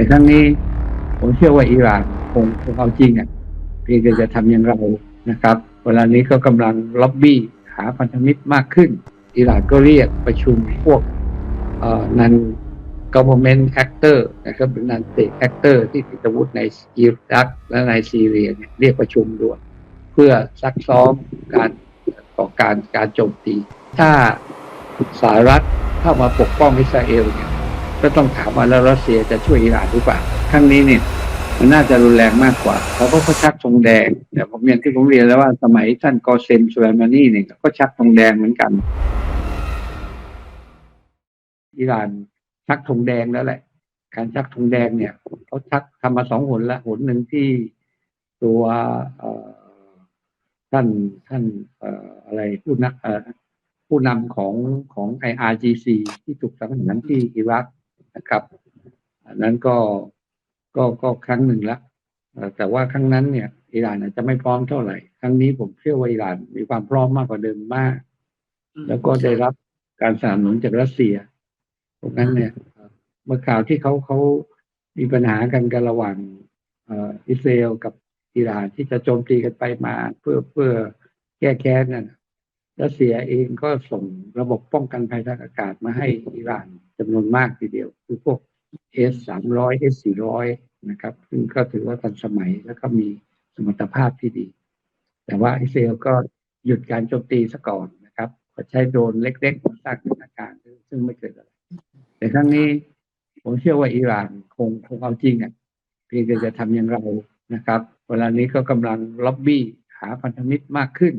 แต่ครั้งนี้ ผมเชื่อว่าอิหร่านคงคงเอาจริงอะเพียงแต่จะทำอย่างไรนะครับ เวลานี้ก็กำลังล็อบบี้หาพันธมิตรมากขึ้น อิหร่านก็เรียกประชุมพวกนัน government actor นะครับเป็นนันเต actor ที่ติดอาวุธในอิรักและในซีเรียเนี่ยเรียกประชุมด่วนเพื่อซักซ้อมการก่อการการโจมตี ถ้าสหรัฐเข้ามาปกป้องอิสราเอลเนี่ย ก็ต้องถามว่าแล้วรัสเซียจะช่วยอิหร่านหรือเปล่าครั้งนี้เนี่ยมันน่าจะรุนแรงมากกว่าเขาก็เขาชักธงแดงแต่ผมอย่างที่ผมเรียนแล้วว่าสมัยท่านกอเซมสุไลมานี่เนี่ยก็ชักธงแดงเหมือนกันอิหร่านชักธงแดงแล้วแหละ การชักธงแดงเนี่ยเขาชักทำมาสองหนละหนหนึ่งที่ตัวท่านท่านออะไรผู้นักผู้นำของของ IRGC ที่ถูกสังหารที่อิรัก นะครับอันนั้นก็ก็ก็ครั้งหนึ่งละเอ่อแต่ว่าครั้งนั้นเนี่ยอิหร่านอาจจะไม่พร้อมเท่าไหร่ ครั้งนี้ผมเชื่อว่าอิหร่านมีความพร้อมมากกว่าเดิมมาก แล้วก็ได้รับการสนับสนุนจากรัสเซียตรงนั้นเนี่ยเอ่อเมื่อข่าวที่เขาเขามีปัญหากันกันระหว่างเอ่ออิสราเอลกับอิหร่านที่จะโจมตีกันไปมาเพื่อเพื่อแก้แค้นนั่นน่ะ รัสเซียเองก็ส่งระบบป้องกันภัยทางอากาศมาให้อิหร่านจำนวนมากทีเดียว คือพวก S สามร้อย S สี่ร้อยนะครับ ซึ่งก็ถือว่าทันสมัยแล้วก็มีสมรรถภาพที่ดี แต่ว่าอิสราเอลก็หยุดการโจมตีซะก่อนนะครับก็ใช้โดรนเล็กๆมาสร้างสถานการณ์ซึ่งซึ่งไม่เกิดอะไร แต่ครั้งนี้ผมเชื่อว่าอิหร่านคงคงเอาจริงอะเพียงแต่จะทำอย่างไรนะครับ เวลานี้ก็กำลังล็อบบี้หาพันธมิตรมากขึ้น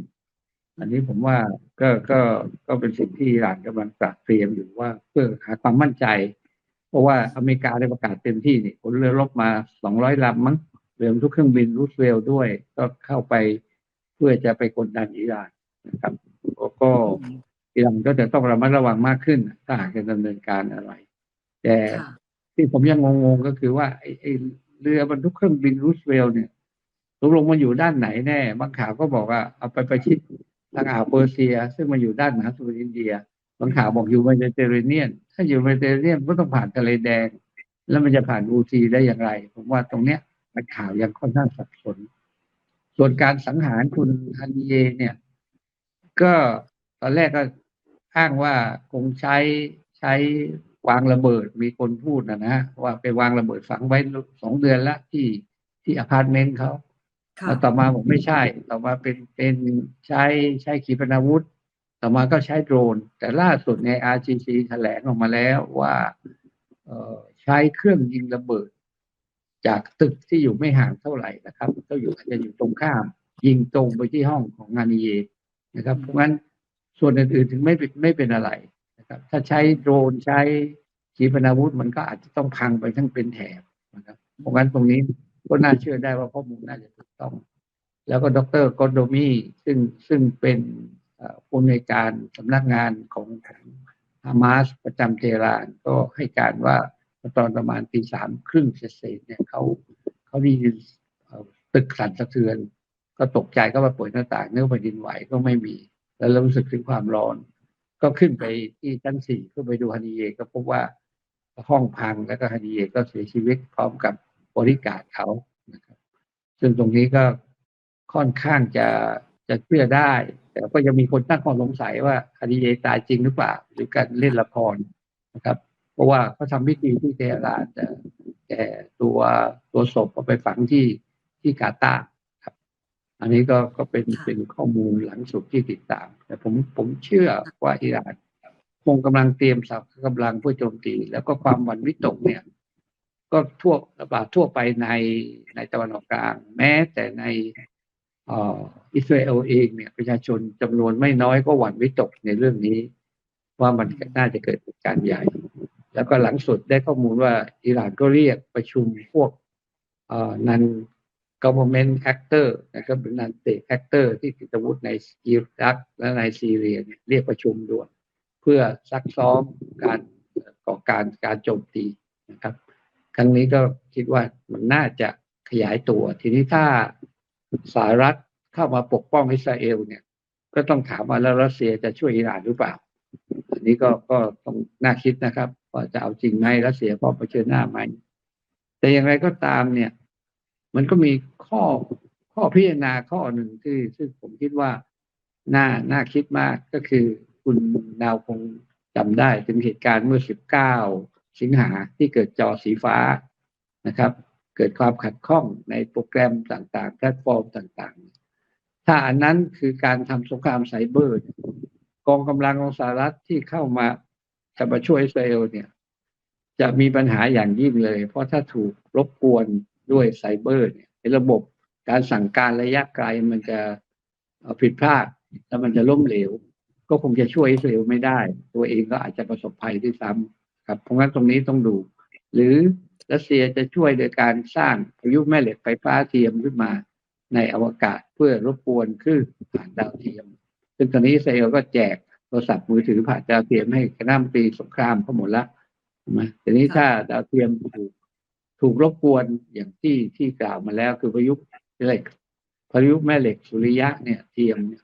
อันนี้ผมว่าก็ก็ก็เป็นสิ่งที่อิหร่านกำลังตระเตรียมอยู่ว่าเพื่อหาความมั่นใจ เพราะว่าอเมริกาได้ประกาศเต็มที่นี่ขนเรือรบมา200ลำมั้งเรือทุกเครื่องบินรูสเวลล์ด้วย ก็เข้าไปเพื่อจะไปกดดันอิหร่านนะครับแล้วก็อิหร่านก็จะต้องระมัดระวังมากขึ้นถ้าหากจะดำเนินการอะไร แต่ค่ะที่ผมยังงงๆก็คือว่าไอ้ไอ้เรือบรรทุกเครื่องบินรูสเวลล์เนี่ยตกลงมันอยู่ด้านไหนแน่บางข่าวก็บอกว่าเอาไปประชิด ทางอ่าวเปอร์เซีย ซึ่งมันอยู่ด้านมหาสมุทรอินเดียบางข่าวบอกอยู่เมดิเตอร์เรเนียน ถ้าอยู่เมดิเตอร์เรเนียนก็ต้องผ่านทะเลแดง แล้วมันจะผ่านอูซีได้อย่างไร ผมว่าตรงเนี้ยนักข่าวยังค่อนข้างสับสน ส่วนการสังหารคุณฮันเยเนี่ย ก็ตอนแรกก็อ้างว่าคงใช้ใช้วางระเบิดมีคนพูดนะนะว่าไปวางระเบิดฝังไว้สองเดือนละที่ที่อพาร์ตเมนต์เขา แล้วต่อมาบอกไม่ใช่ ต่อมาเป็นเป็นใช้ใช้ขีปนาวุธ ต่อมาก็ใช้โดรน แต่ล่าสุดใน RGC แถลงออกมาแล้วว่าเอ่อใช้เครื่องยิงระเบิด จากตึกที่อยู่ไม่ห่างเท่าไหร่นะครับก็อยู่อาจจะอยู่ตรงข้าม ยิงตรงไปที่ห้องของงานีเยนะครับ เพราะงั้นส่วนอื่นๆถึงไม่เป็นไม่เป็นอะไรนะครับ ถ้าใช้โดรนใช้ขีปนาวุธมันก็อาจจะต้องพังไปทั้งเป็นแถบนะครับเพราะงั้นตรงนี้ ก็น่าเชื่อได้ว่าข้อมูลน่าจะถูกต้อง แล้วก็ดรกอนโดมีซึ่งซึ่งเป็นผู้อำนการสำนักงานของของฮามาสประจำเทหรานก็ให้การว่าตอนประมาณตีสามครึ่งเศษเนี่ยเขาเขาได้ยินตึกสั่นสะเทือน ก็ตกใจก็มาเปิดหน้าต่างเนื้อแผ่นดินไหวก็ไม่มี แล้วรู้สึกถึงความร้อน ก็ขึ้นไปที่ชั้นสี่เพื่อไปดูฮันนีเยก็พบว่าห้องพังแล้วก็ฮันนีเยก็เสียชีวิตพร้อมกับ บริการดเขานะครับซึ่งตรงนี้ก็ค่อนข้างจะจะเชื่อได้ แต่ก็ยังมีคนตั้งข้อสงสัยว่าฮันนีเยตายจริงหรือเปล่า หรือการเล่นละครนะครับ เพราะว่าเขาทำพิธีที่เทหรานแต่แต่ตัวตัวศพเอาไปฝังที่ที่กาตาร์ครับ อันนี้ก็ก็เป็นค่ะเป็นข้อมูลหลังสุดที่ติดตาม แต่ผมผมเชื่อว่าอิหร่านคงกำลังเตรียมสับกำลังเพื่อโจมตี แล้วก็ความหวั่นวิตกเนี่ย ก็ทั่วระบาดทั่วไปในในตะวันออกกลาง แม้แต่ในอิสราเอลเองเนี่ยประชาชนจำนวนไม่น้อยก็หวั่นวิตกในเรื่องนี้ ว่ามันน่าจะเกิดเหตุการณ์ใหญ่ แล้วก็หลังสุดได้ข้อมูลว่าอิหร่านก็เรียกประชุมพวกเอ่นัน government actor นะครับเป็นนันเต actor ที่ติดอาวุธในอิรักและในซีเรียเรียกประชุมด่วน เพื่อซักซ้อมการก่อการการโจมตีนะครับ ครั้งนี้ก็คิดว่ามันน่าจะขยายตัว ทีนี้ถ้าสหรัฐเข้ามาปกป้องอิสราเอลเนี่ย ก็ต้องถามว่าแล้วรัสเซียจะช่วยอิหร่านหรือเปล่า อันนี้ก็ก็ต้องน่าคิดนะครับว่าจะเอาจริงไหมรัสเซียพร้อมเผชิญหน้าไหมแต่อย่างไรก็ตามเนี่ย มันก็มีข้อข้อพิจารณาข้อหนึ่งที่ซึ่งผมคิดว่าน่าน่าคิดมากก็คือคุณดาวคงจำได้ถึงเหตุการณ์เมื่อ19 สิงหาที่เกิดจอสีฟ้านะครับ เกิดความขัดข้องในโปรแกรมต่างๆ แพลตฟอร์มต่างๆ ถ้าอันนั้นคือการทำสงครามไซเบอร์ กองกำลังของสหรัฐที่เข้ามาจะมาช่วยอิสราเอลเนี่ย จะมีปัญหาอย่างยิ่งเลย เพราะถ้าถูกรบกวนด้วยไซเบอร์เนี่ยในระบบการสั่งการระยะไกลมันจะผิดพลาดแล้วมันจะล้มเหลว ก็คงจะช่วยอิสราเอลไม่ได้ ตัวเองก็อาจจะประสบภัยด้วยซ้ำ ครับเพราะงั้นตรงนี้ต้องดู หรือรัสเซียจะช่วยโดยการสร้างพายุแม่เหล็กไฟฟ้าเทียมขึ้นมาในอวกาศเพื่อรบกวนคลื่นผ่านดาวเทียม ซึ่งตอนนี้อิสราเอลก็แจกโทรศัพท์มือถือผ่านดาวเทียมให้คณะมนตรีสงครามเขาหมดละถูกไหมทีนี้ถ้าดาวเทียมถูกถูกรบกวนอย่างที่ที่กล่าวมาแล้วคือพายุเหล็กพายุแม่เหล็กสุริยะเนี่ยเทียมเนี่ย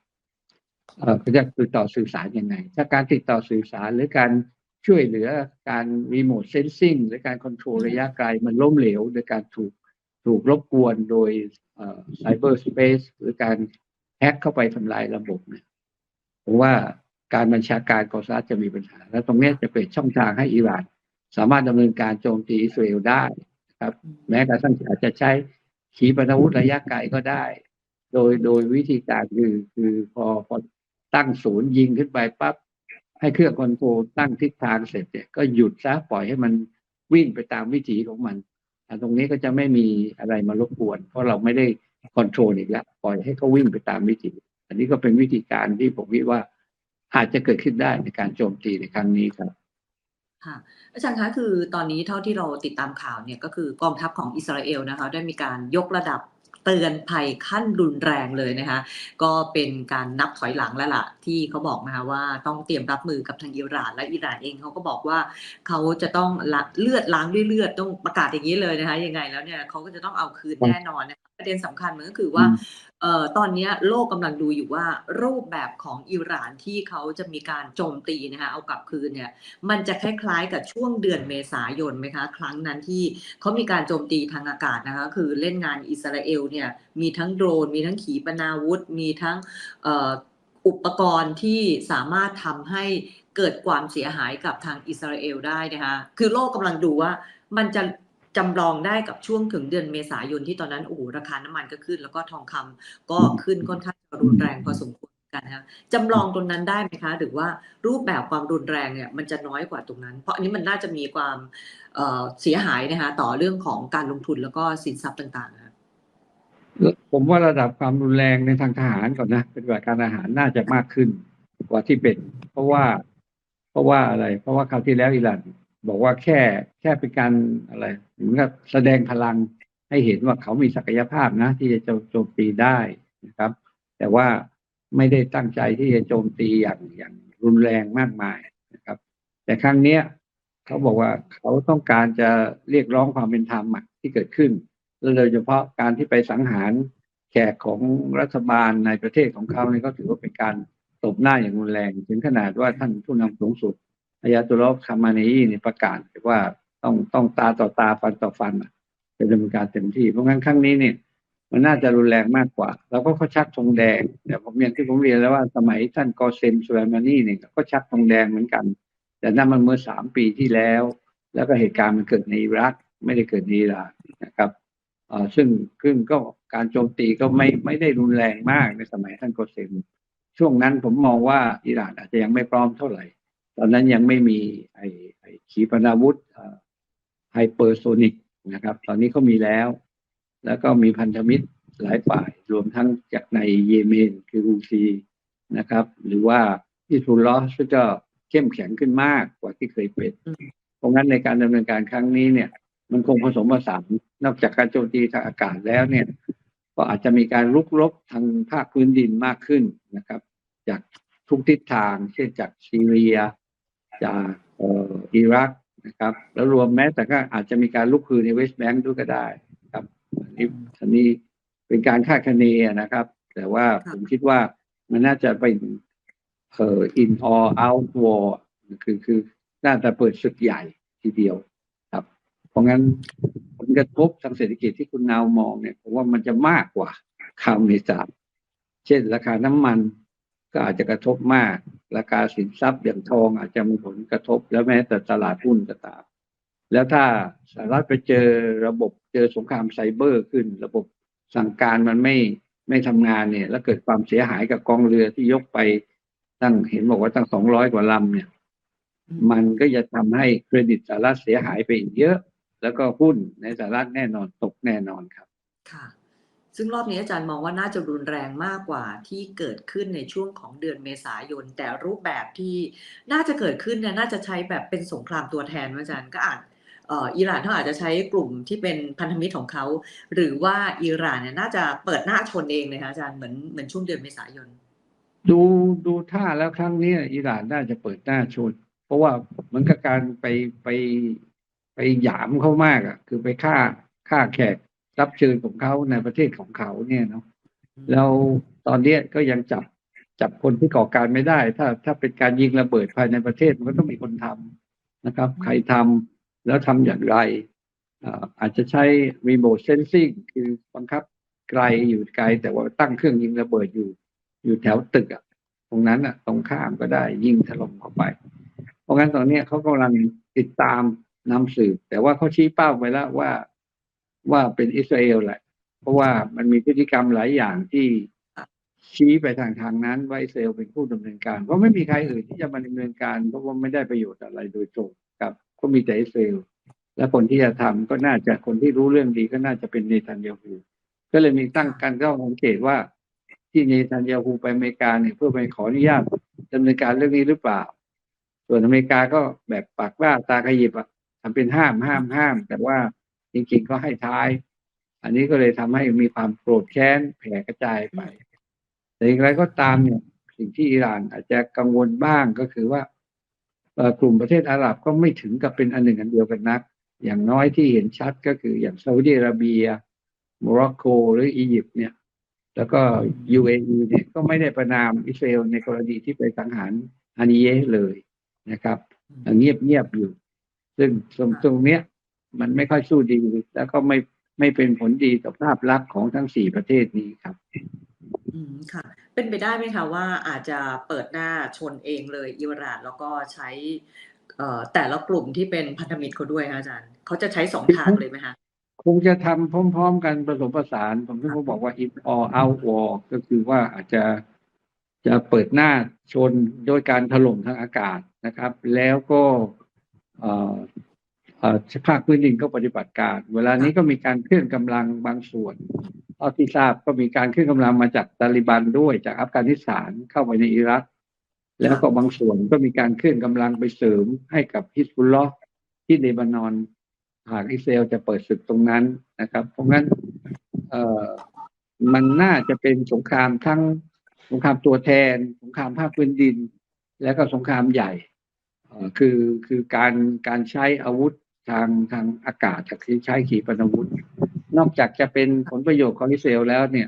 เอ่อเขาจะติดต่อสื่อสารยังไง ถ้าการติดต่อสื่อสารหรือการ ช่วยเหลือการรีโมทเซนซิงหรือการคอนโทรลระยะไกลมันล้มเหลวโดยการถูกถูกรบกวนโดยไซเบอร์สเปซหรือการแฮกเข้าไปทำลายระบบเนี่ยผมว่าการบัญชาการกองสหรัฐจะมีปัญหา และตรงเนี้ยจะเปิดช่องทางให้อิหร่านสามารถดำเนินการโจมตีอิสราเอลได้นะครับ แม้กระทั่งอาจจะใช้ขีปนาวุธระยะไกลก็ได้ โดยโดยวิธีการคือคือพอพอตั้งศูนย์ยิงขึ้นไปปั๊บ ให้เครื่องคอนโทรลตั้งทิศทางเสร็จเนี่ยก็หยุดซะปล่อยให้มันวิ่งไปตามวิถีของมันตรงนี้ก็จะไม่มีอะไรมารบกวน เพราะเราไม่ได้คอนโทรลอีกแล้วปล่อยให้เขาวิ่งไปตามวิถีอันนี้ก็เป็นวิธีการที่ผมคิดว่าอาจจะเกิดขึ้นได้ในการโจมตีในครั้งนี้ครับค่ะอาจารย์คะคือตอนนี้เท่าที่เราติดตามข่าวเนี่ยก็คือกองทัพของอิสราเอลนะคะได้มีการยกระดับ เตือนภัยขั้นรุนแรงเลยนะคะก็เป็นการนับถอยหลังแล้วล่ะที่เขาบอกนะคะว่าต้องเตรียมรับมือกับทางอิหร่านและอิหร่านเองเขาก็บอกว่าเขาจะต้องละเลือดล้างด้วยเลือดต้องประกาศอย่างนี้เลยนะคะยังไงแล้วเนี่ยเขาก็จะต้องเอาคืนแน่นอนนะคะ ประเด็นสำคัญมันก็คือว่าเอ่อตอนเนี้ยโลกกำลังดูอยู่ว่ารูปแบบของอิหร่านที่เขาจะมีการโจมตีนะคะเอากลับคืนเนี่ยมันจะคล้ายๆกับช่วงเดือนเมษายนไหมคะ ครั้งนั้นที่เขามีการโจมตีทางอากาศนะคะคือเล่นงานอิสราเอลเนี่ยมีทั้งโดรน มีทั้งขีปนาวุธ มีทั้งเอ่ออุปกรณ์ที่สามารถทำให้เกิดความเสียหายกับทางอิสราเอลได้นะคะคือโลกกำลังดูว่ามันจะ จำลองได้กับช่วงถึงเดือนเมษายนที่ตอนนั้นโอ้โหราคาน้ำมันก็ขึ้น แล้วก็ทองคำก็ขึ้นค่อนข้างจะรุนแรงพอสมควรกันนะคะจำลองตรงนั้นได้ไหมคะ หรือว่ารูปแบบความรุนแรงเนี่ยมันจะน้อยกว่าตรงนั้น เพราะอันนี้มันน่าจะมีความเอ่อเสียหายนะคะต่อเรื่องของการลงทุนแล้วก็สินทรัพย์ต่างๆนะคะผมว่าระดับความรุนแรงในทางทหารก่อนนะปฏิบัติการทหารน่าจะมากขึ้นกว่าที่เป็น เพราะว่า เพราะว่าอะไร เพราะว่าคราวที่แล้วอิหร่าน บอกว่าแค่แค่เป็นการอะไรเหมือนกับแสดงพลังให้เห็นว่าเขามีศักยภาพนะ ที่จะโจมตีได้นะครับ แต่ว่าไม่ได้ตั้งใจที่จะโจมตีอย่างอย่างรุนแรงมากมายนะครับ แต่ครั้งเนี้ยเขาบอกว่าเขาต้องการจะเรียกร้องความเป็นธรรมที่เกิดขึ้นและโดยเฉพาะการที่ไปสังหารแขกของรัฐบาลในประเทศของเขาเนี่ยก็ถือว่าเป็นการตบหน้าอย่างรุนแรง ถึงขนาดว่าท่านผู้นำสูงสุด อายาตุลลอฮ์คามานีนี่ประกาศว่าต้องต้องตาต่อตาฟันต่อฟันจะดำเนินการเต็มที่ เพราะงั้นครั้งนี้เนี่ยมันน่าจะรุนแรงมากกว่า แล้วก็เขาชักธงแดงแต่ผมอย่างที่ผมเรียนแล้วว่าสมัยท่านกอเซมสุไลมานีเนี่ยก็ชักธงแดงเหมือนกัน แต่นั่นมันเมื่อสามปีที่แล้ว แล้วก็เหตุการณ์มันเกิดในอิรักไม่ได้เกิดในอิหร่านนะครับซึ่งซึ่งก็การโจมตีก็ไม่ไม่ได้รุนแรงมากในสมัยท่านกอเซมช่วงนั้นผมมองว่าอิหร่านอาจจะยังไม่พร้อมเท่าไหร่ ตอนนั้นยังไม่มีไอไอขีปนาวุธไฮเปอร์โซนิกนะครับ ตอนนี้เขามีแล้ว แล้วก็มีพันธมิตรหลายฝ่ายรวมทั้งจากในเยเมนคือฮูซีนะครับ หรือว่าอิสรุลลอฮ์ซึ่งก็เข้มแข็งขึ้นมากกว่าที่เคยเป็น เพราะงั้นในการดำเนินการครั้งนี้เนี่ย มันคงผสมผสานนอกจากการโจมตีทางอากาศแล้วเนี่ย ก็อาจจะมีการลุกรบทางภาคพื้นดินมากขึ้นนะครับ จากทุกทิศทาง เช่นจากซีเรีย จากอ,อิรักนะครับ แล้วรวมแม้แต่ก็อาจจะมีการลุกคือในเวสต์แบงก์ด้วยก็ได้ครับอันนี้อันนี้เป็นการคาดคะเนนะครับ แต่ว่าผมคิดว่ามันน่าจะเป็นเอ่อ in or out war คือคือน่าจะเปิดศึกใหญ่ทีเดียวครับ เพราะงั้นผลกระทบทางเศรษฐกิจที่คุณนาวมองเนี่ยผมว่ามันจะมากกว่าคำในศาสตร์เช่นราคาน้ำมัน ก็อาจจะกระทบมาก ราคาสินทรัพย์อย่างทองอาจจะมีผลกระทบ แล้วแม้แต่ตลาดหุ้นก็ตาม แล้วถ้าสหรัฐไปเจอระบบเจอสงครามไซเบอร์ขึ้น ระบบสั่งการมันไม่ไม่ทำงานเนี่ย แล้วเกิดความเสียหายกับกองเรือที่ยกไปตั้งเห็นบอกว่าตั้งสองร้อยกว่าลำเนี่ย มันก็จะทำให้เครดิตสหรัฐเสียหายไปอีกเยอะ แล้วก็หุ้นในสหรัฐแน่นอนตกแน่นอนครับ ค่ะ ซึ่งรอบนี้อาจารย์มองว่าน่าจะรุนแรงมากกว่าที่เกิดขึ้นในช่วงของเดือนเมษายน แต่รูปแบบที่น่าจะเกิดขึ้นเนี่ยน่าจะใช้แบบเป็นสงครามตัวแทนอาจารย์ก็อาจอิหร่านเขาอาจจะใช้กลุ่มที่เป็นพันธมิตรของเขา หรือว่าอิหร่านเนี่ยน่าจะเปิดหน้าชนเองเลยคะอาจารย์เหมือนเหมือนช่วงเดือนเมษายน ดูดูท่าแล้วครั้งนี้อิหร่านน่าจะเปิดหน้าชน เพราะว่าเหมือนกับการไปไปไปหยามเขามากอะ คือไปฆ่าฆ่าแขก รับเชิญของเขาในประเทศของเขาเนี่ยเนาะแล้วตอนเนี้ยก็ยังจับจับคนที่ก่อการไม่ได้ ถ้าถ้าเป็นการยิงระเบิดภายในประเทศมันก็ต้องมีคนทำนะครับ ใครทำแล้วทำอย่างไรอ่าอาจจะใช้ remote sensing คือบังคับไกลอยู่ไกล แต่ว่าตั้งเครื่องยิงระเบิดอยู่ อยู่แถวตึกอะตรงนั้นอะตรงข้ามก็ได้ยิงถล่มเข้าไป เพราะงั้นตอนเนี้ยเขากำลังติดตามนำสืบแต่ว่าเขาชี้เป้าไปแล้วว่า ว่าเป็นอิสราเอลแหละ เพราะว่ามันมีพฤติกรรมหลายอย่างที่ชี้ไปทางทางนั้นว่าอิสราเอลเป็นผู้ดำเนินการ เพราะไม่มีใครอื่นที่จะมาดำเนินการ เพราะว่าไม่ได้ประโยชน์อะไรโดยตรงกับ ก็มีแต่อิสราเอลและคนที่จะทำก็น่าจะคนที่รู้เรื่องดีก็น่าจะเป็นเนทันยาฮูก็เลยมีตั้งการเข้าสังเกตว่า ที่เนทันยาฮูไปอเมริกาเนี่ยเพื่อไปขออนุญาตดำเนินการเรื่องนี้หรือเปล่า ส่วนอเมริกาก็แบบปากว่าตาขยิบอะทำเป็นห้ามห้ามห้าม แต่ว่า จริงๆก็ให้ท้าย อันนี้ก็เลยทำให้มีความโกรธแค้นแผ่กระจายไป แต่อย่างไรก็ตามเนี่ยสิ่งที่อิหร่านอาจจะกังวลบ้างก็คือว่ากลุ่มประเทศอาหรับก็ไม่ถึงกับเป็นอันหนึ่งอันเดียวกันนัก อย่างน้อยที่เห็นชัดก็คืออย่างซาอุดิอาระเบียโมร็อกโกหรืออียิปต์เนี่ย แล้วก็ UAE เนี่ยก็ไม่ได้ประนามอิสราเอลในกรณีที่ไปสังหารฮานิเยเลยนะครับเงียบเงียบๆอยู่ ซึ่งตรงตรงเนี้ย มันไม่ค่อยสู้ดี แล้วก็ไม่ไม่เป็นผลดีต่อภาพลักษณ์ของทั้งสี่ประเทศนี้ครับ อืมค่ะ เป็นไปได้ไหมคะว่าอาจจะเปิดหน้าชนเองเลยอิหร่านแล้วก็ใช้เอ่อแต่ละกลุ่มที่เป็นพันธมิตรเขาด้วยคะอาจารย์เขาจะใช้สองทางเลยไหมคะคงจะทำพร้อม ๆ กันผสมผสานผมถึงเขาบอกว่า in or out war ก็คือว่าอาจจะจะเปิดหน้าชนโดยการถล่มทางอากาศนะครับ แล้วก็เอ่อเอ่อ ภาคพื้นดินก็ปฏิบัติการ เวลานี้ก็มีการเคลื่อนกำลังบางส่วนเท่าที่ทราบก็มีการเคลื่อนกำลังมาจากตาลิบันด้วยจากอัฟกานิสถานเข้าไปในอิรัก แล้วก็บางส่วนก็มีการเคลื่อนกำลังไปเสริมให้กับฮิสบุลลอฮ์ที่เลบานอนหากอิสราเอลจะเปิดศึกตรงนั้นนะครับ เพราะงั้นเอ่อมันน่าจะเป็นสงครามทั้งสงครามตัวแทน สงครามภาคพื้นดิน แล้วก็สงครามใหญ่คือคือการการใช้อาวุธ ทางทางอากาศจากที่ใช้ขีปนาวุธ นอกจากจะเป็นผลประโยชน์ของอิสราเอลแล้วเนี่ย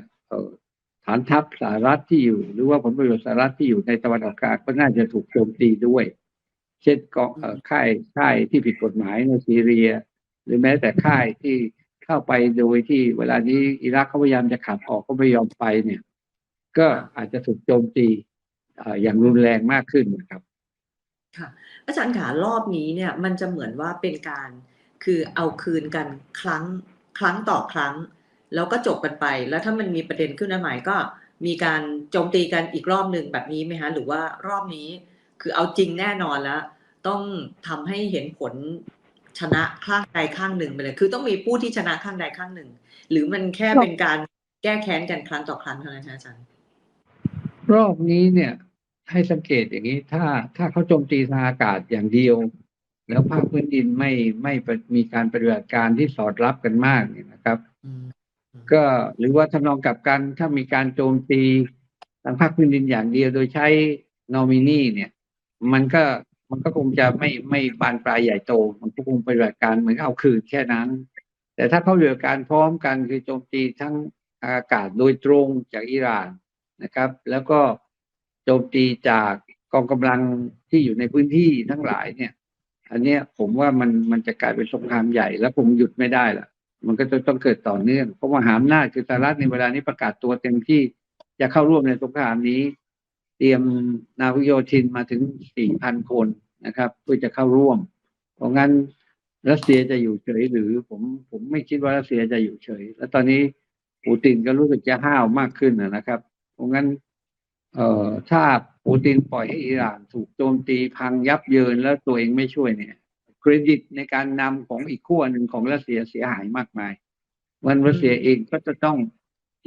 ฐานทัพสหรัฐที่อยู่ หรือว่าผลประโยชน์สหรัฐที่อยู่ในตะวันออกกลางก็น่าจะถูกโจมตีด้วย เช่นกองเอ่อค่ายค่ายที่ผิดกฎหมายในซีเรีย หรือแม้แต่ค่ายที่เข้าไปโดยที่เวลานี้อิรักเขาพยายามจะขับออกก็ไม่ยอมไปเนี่ย ก็อาจจะถูกโจมตีเอ่ออย่างรุนแรงมากขึ้นนะครับ ค่ะ อาจารย์ขารอบนี้เนี่ยมันจะเหมือนว่าเป็นการคือเอาคืนกันครั้งครั้งต่อครั้ง แล้วก็จบกันไป แล้วถ้ามันมีประเด็นขึ้นมาใหม่ก็มีการโจมตีกันอีกรอบหนึ่งแบบนี้ไหมคะหรือว่ารอบนี้คือเอาจริงแน่นอนแล้ว ต้องทำให้เห็นผลชนะข้างใดข้างหนึ่งไปเลย คือต้องมีผู้ที่ชนะข้างใดข้างหนึ่ง หรือมันแค่เป็นการแก้แค้นกันครั้งต่อครั้งเท่านั้นคะอาจารย์รอบนี้เนี่ย ให้สังเกตอย่างนี้ ถ้าถ้าเขาโจมตีทางอากาศอย่างเดียว แล้วภาคพื้นดินไม่ไม่มีการปฏิบัติการที่สอดรับกันมากเนี่ยนะครับอืมก็หรือว่าทำนองกลับกันถ้ามีการโจมตีทางภาคพื้นดินอย่างเดียวโดยใช้นอมินีเนี่ย มันก็มันก็คงจะไม่ไม่บานปลายใหญ่โต มันก็คงปฏิบัติการเหมือนเอาคืนแค่นั้น แต่ถ้าเขาเหลือการพร้อมกันคือโจมตีทั้งอากาศโดยตรงจากอิหร่านนะครับ แล้วก็โจมตีจากกองกำลังที่อยู่ในพื้นที่ทั้งหลายเนี่ย อันเนี้ยผมว่ามันมันจะกลายเป็นสงครามใหญ่ แล้วผมหยุดไม่ได้ละมันก็จะต้องเกิดต่อเนื่อง เพราะว่าหามนาคือสหรัฐในเวลานี้ประกาศตัวเต็มที่จะเข้าร่วมในสงครามนี้ เตรียมนาวิโยธินมาถึง4,000คนนะครับเพื่อจะเข้าร่วม เพราะงั้นรัสเซียจะอยู่เฉยหรือผมผมไม่คิดว่ารัสเซียจะอยู่เฉย แล้วตอนนี้ปูตินก็รู้สึกจะห้าวมากขึ้นนะครับ เพราะงั้น เอ่อถ้าปูตินปล่อยให้อิหร่านถูกโจมตีพังยับเยินแล้วตัวเองไม่ช่วยเนี่ย เครดิตในการนำของอีกขั้วหนึ่งของรัสเซียเสียหายมากมาย วันรัสเซียเองก็จะต้อง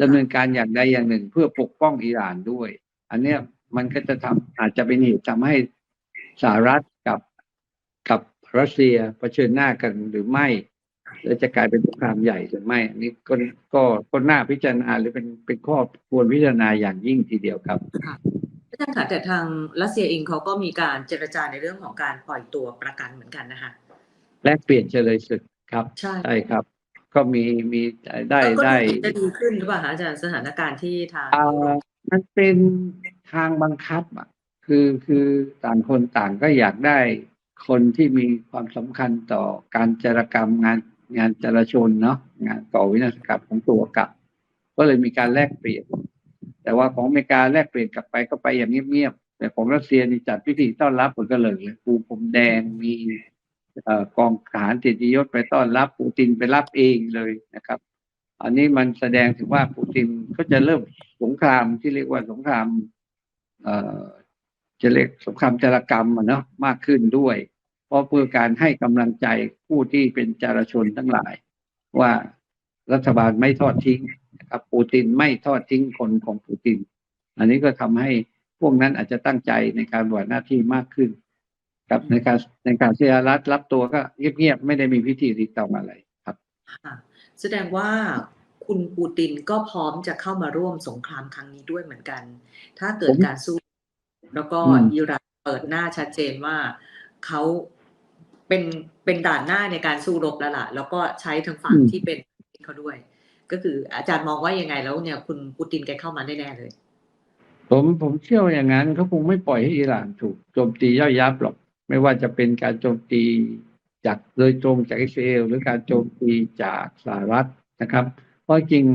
ดำเนินการอย่างใดอย่างหนึ่ง เพื่อปกป้องอิหร่านด้วย อันเนี้ยมันก็จะทำอาจจะเป็นเหตุทำให้สหรัฐกับกับรัสเซียเผชิญหน้ากันหรือไม่ แล้วจะกลายเป็นสงครามใหญ่หรือไม่อันนี้ก็ก็ก็น่าพิจารณาหรือเป็นเป็นข้อควรพิจารณาอย่างยิ่งทีเดียวครับอาจารย์ค่ะแต่ทางรัสเซียเองเขาก็มีการเจรจาในเรื่องของการปล่อยตัวประกันเหมือนกันนะคะแลกเปลี่ยนเฉลยศึกครับใช่ใช่ครับ ก็มีมีได้ก็ได้จะดีขึ้นหรือเปล่าคะอาจารย์สถานการณ์ที่ทางอ่ามันเป็นทางบังคับอะคือคือต่างคนต่างก็อยากได้คนที่มีความสำคัญต่อการจารกรรมงาน งานจราชนเนาะงานต่อวินาศกรรมของตัวกลับ ก็เลยมีการแลกเปลี่ยน แต่ว่าของอเมริกาแลกเปลี่ยนกลับไปก็ไปอย่างเงียบๆแต่ของรัสเซียนี่จัดพิธีต้อนรับเหมือนกันเลยปูผมแดงมีกองทหารติดยศไปต้อนรับปูตินไปรับเองเลยนะครับ อันนี้มันแสดงถึงว่าปูตินก็จะเริ่มสงครามที่เรียกว่าสงครามเอ่อจะเรียกสงครามจารกรรมอะเนาะมากขึ้นด้วย ราะเพื่อการให้กำลังใจผู้ที่เป็นจารชนทั้งหลาย ว่ารัฐบาลไม่ทอดทิ้งนะครับปูตินไม่ทอดทิ้งคนของปูติน อันนี้ก็ทำให้พวกนั้นอาจจะตั้งใจในการบวชหน้าที่มากขึ้นครับในการในการที่รัฐรับตัวก็เงียบๆไม่ได้มีพิธีรีตองอะไรครับค่ะแสดงว่าคุณปูตินก็พร้อมจะเข้ามาร่วมสงครามครั้งนี้ด้วยเหมือนกัน ถ้าเกิดผมการสู้ แล้วก็อืมอิหร่านเปิดหน้าชัดเจนว่าเขา เป็นเป็นด่านหน้าในการสู้รบแล้วล่ะ แล้วก็ใช้ทางฝั่งที่เป็นเขาด้วย ก็คืออาจารย์มองว่ายังไงแล้วเนี่ยคุณปูตินแกเข้ามาแน่ๆเลย ผมผมเชื่อว่าอย่างนั้นเขาคงไม่ปล่อยให้อิหร่านถูกโจมตีย่อยยับหรอก ไม่ว่าจะเป็นการโจมตีจากโดยตรงจากอิสราเอลหรือการโจมตีจากสหรัฐนะครับ เพราะจริง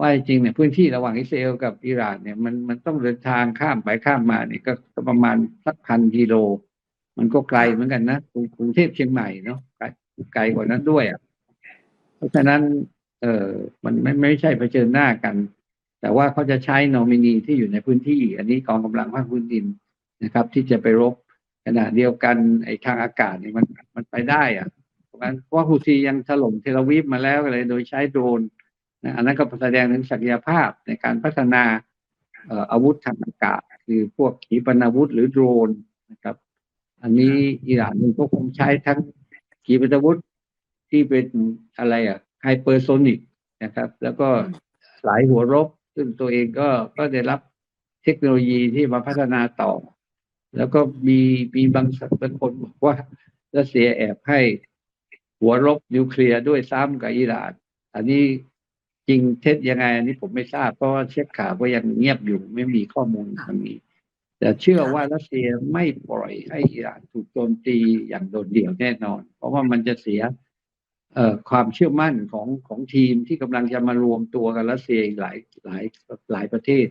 ว่าจริงเนี่ยพื้นที่ระหว่างอิสราเอลกับอิหร่านเนี่ยมันมันต้องเดินทางข้ามไปข้ามมาเนี่ยก็ก็ประมาณสักพันกิโล มันก็ไกลเหมือนกันนะกรุงเทพเชียงใหม่เนาะไกลกว่านั้นด้วยอะเพราะฉะนั้น เออมันไม่ไม่ใช่เผชิญหน้ากัน แต่ว่าเขาจะใช้นอมินีที่อยู่ในพื้นที่ อันนี้กองกำลังภาคพื้นดินนะครับ ที่จะไปรบขณะเดียวกันไอ้ทางอากาศเนี่ยมันมันไปได้อะเพราะงั้นเพราะว่าฮูซียังถล่มเทลวีฟมาแล้วเลยโดยใช้โดรนนะอันนั้นก็แสดงถึงศักยภาพในการพัฒนาเอ่ออาวุธทางอากาศ คือพวกขีปนาวุธหรือโดรนนะครับ อันนี้อิหร่านเองก็คงใช้ทั้งขีปนาวุธที่เป็นอะไรอะไฮเปอร์โซนิกนะครับ แล้วก็หลายหัวรบ ซึ่งตัวเองก็ก็ได้รับเทคโนโลยีที่มาพัฒนาต่อ แล้วก็มีมีบางสับางคนบอกว่ารัสเซียแอบให้หัวรบนิวเคลียร์ด้วยซ้ำกับอิหร่าน อันนี้จริงเท็จยังไง อันนี้ผมไม่ทราบเพราะว่าเช็คข่าวก็ยังเงียบอยู่ไม่มีข้อมูลตรงนี้ แต่เชื่อว่ารัสเซียไม่ปล่อยให้อิหร่านถูกโจมตีอย่างโดดเดี่ยวแน่นอน เพราะว่ามันจะเสียเอ่อความเชื่อมั่นของของทีมที่กำลังจะมารวมตัวกับรัสเซียอีกหลายหลายหลายประเทศ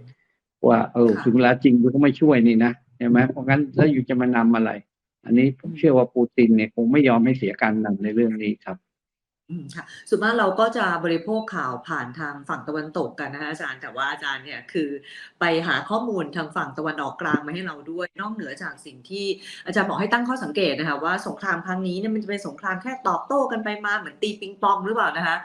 ว่าเออค่ะถึงเวลาจริงคุณก็ไม่ช่วยนี่นะใช่ไหมเพราะงั้นแล้วอยู่จะมานำอะไร อันนี้ผมเชื่อว่าปูตินเนี่ยคงไม่ยอมให้เสียการนำในเรื่องนี้ครับ อืมค่ะส่วนมากเราก็จะบริโภคข่าวผ่านทางฝั่งตะวันตกกันนะคะอาจารย์แต่ว่าอาจารย์เนี่ยคือไปหาข้อมูลทางฝั่งตะวันออกกลางมาให้เราด้วย นอกเหนือจากสิ่งที่อาจารย์บอกให้ตั้งข้อสังเกตนะคะว่าสงครามครั้งนี้เนี่ยมันจะเป็นสงครามแค่ตอบโต้กันไปมาเหมือนตีปิงปองหรือเปล่านะคะ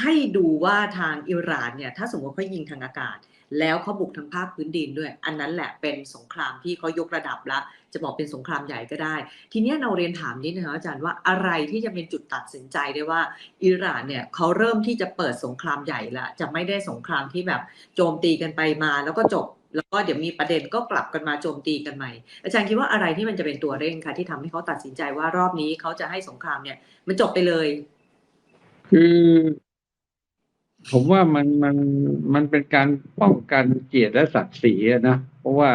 ให้ดูว่าทางอิหร่านเนี่ยถ้าสมมติเขายิงทางอากาศ แล้วเขาบุกทางภาคพื้นดินด้วย อันนั้นแหละเป็นสงครามที่เขายกระดับละ จะบอกเป็นสงครามใหญ่ก็ได้ ทีนี้เราเรียนถามนิดนะคะอาจารย์ว่าอะไรที่จะเป็นจุดตัดสินใจได้ว่าอิหร่านเนี่ยเขาเริ่มที่จะเปิดสงครามใหญ่ละ จะไม่ได้สงครามที่แบบโจมตีกันไปมาแล้วก็จบ แล้วก็เดี๋ยวมีประเด็นก็กลับกันมาโจมตีกันใหม่ อาจารย์คิดว่าอะไรที่มันจะเป็นตัวเร่งคะที่ทำให้เขาตัดสินใจว่ารอบนี้เขาจะให้สงครามเนี่ยมันจบไปเลย คือ ผมว่ามันมันมันเป็นการป้องกันเกียรติและศักดิ์ศรีนะ เพราะว่า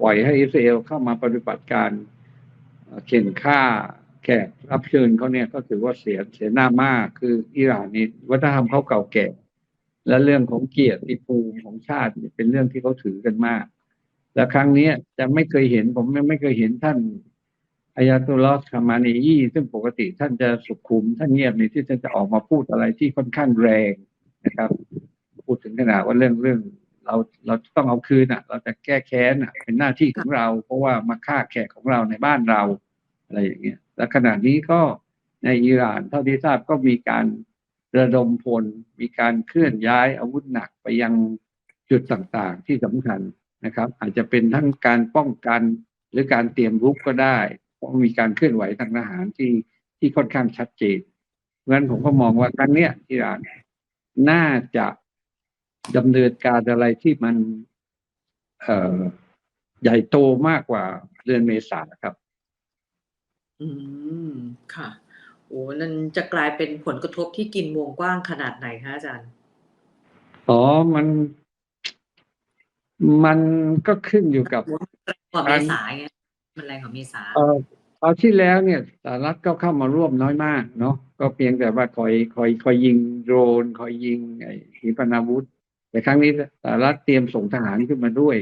ปล่อยให้อิสราเอลเข้ามาปฏิบัติการเอ่อเข็นฆ่าแขกรับเชิญเขาเนี่ยก็ถือว่าเสียเสียหน้ามากคืออิหร่านนี่วัฒนธรรมเขาเก่าแก่ และเรื่องของเกียรติภูมิของชาติเป็นเรื่องที่เขาถือกันมาก และครั้งนี้จะไม่เคยเห็นผมไม่ไม่เคยเห็นท่าน อายาตุลลอฮ์คามานียีซึ่งปกติท่านจะสุขุม ท่านเงียบในที่ท่านจะออกมาพูดอะไรที่ค่อนข้างแรงนะครับ พูดถึงขนาดว่าเรื่องเรื่อง เราเราต้องเอาคืนอะ เราจะแก้แค้นอะ เป็นหน้าที่ของเรา เพราะว่ามาฆ่าแขกของเราในบ้านเรา อะไรอย่างเงี้ยและขณะนี้ก็ในอิหร่านเท่าที่ทราบก็มีการระดมพล มีการเคลื่อนย้ายอาวุธหนักไปยังจุดต่างๆ ที่สำคัญนะครับ อาจจะเป็นทั้งการป้องกันหรือการเตรียมรุกก็ได้ มีการเคลื่อนไหวทางทหารที่ที่ค่อนข้างชัดเจนเพราะฉะนั้นผมก็มองว่าครั้งเนี้ยอิหร่านน่าจะดำเนินการอะไรที่มันเอ่อใหญ่โตมากกว่าเดือนเมษาครับ อืมค่ะโอ้นั่นจะกลายเป็นผลกระทบที่กินวงกว้างขนาดไหนคะอาจารย์อ๋อมันมันก็ขึ้นอยู่กับแรงกว่าเมษาไง มันแรงกว่าเมษาเอ่อเอาที่แล้วเนี่ยสหรัฐก็เข้ามาร่วมน้อยมากเนาะก็เพียงแต่ว่าคอยคอยคอยยิงโดรนคอยยิงไอ้ขีปนาวุธ แต่ครั้งนี้สหรัฐเตรียมส่งทหารขึ้นมาด้วย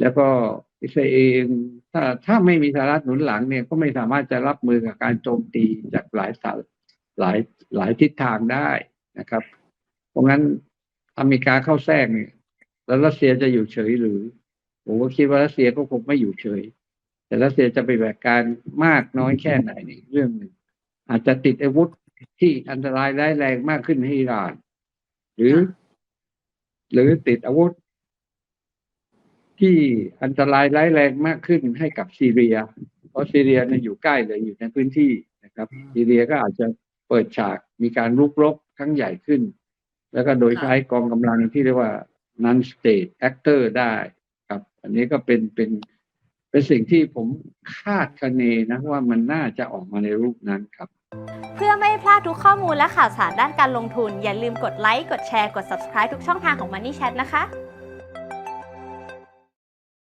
แล้วก็อิสราเอลถ้าถ้าไม่มีสหรัฐหนุนหลังเนี่ยก็ไม่สามารถจะรับมือกับการโจมตีจากหลายสายหลายหลายทิศทางได้นะครับ เพราะงั้นอเมริกาเข้าแทรกเนี่ยแล้วรัสเซียจะอยู่เฉยหรือผมก็คิดว่ารัสเซียก็คงไม่อยู่เฉย แต่รัสเซียจะไปแบกการมากน้อยแค่ไหนนี่เรื่องหนึ่งอาจจะติดอาวุธที่อันตรายร้ายแรงมากขึ้นให้อิหร่าน หรือ หรือติดอาวุธ ที่อันตรายร้ายแรงมากขึ้นให้กับซีเรีย เพราะซีเรียเนี่ยอยู่ใกล้เลยอยู่ในพื้นที่นะครับ ซีเรียก็อาจจะเปิดฉากมีการรุกรบครั้งใหญ่ขึ้น แล้วก็โดยใช้กองกำลังที่เรียกว่า non state actor ได้ครับ อันนี้ก็เป็นเป็น เป็นสิ่งที่ผมคาดคะเนนะว่ามันน่าจะออกมาในรูปนั้นครับ เพื่อไม่พลาดทุกข้อมูลและข่าวสารด้านการลงทุน อย่าลืมกดไลค์กดแชร์กด subscribe ทุกช่องทางของ Money Chat นะคะ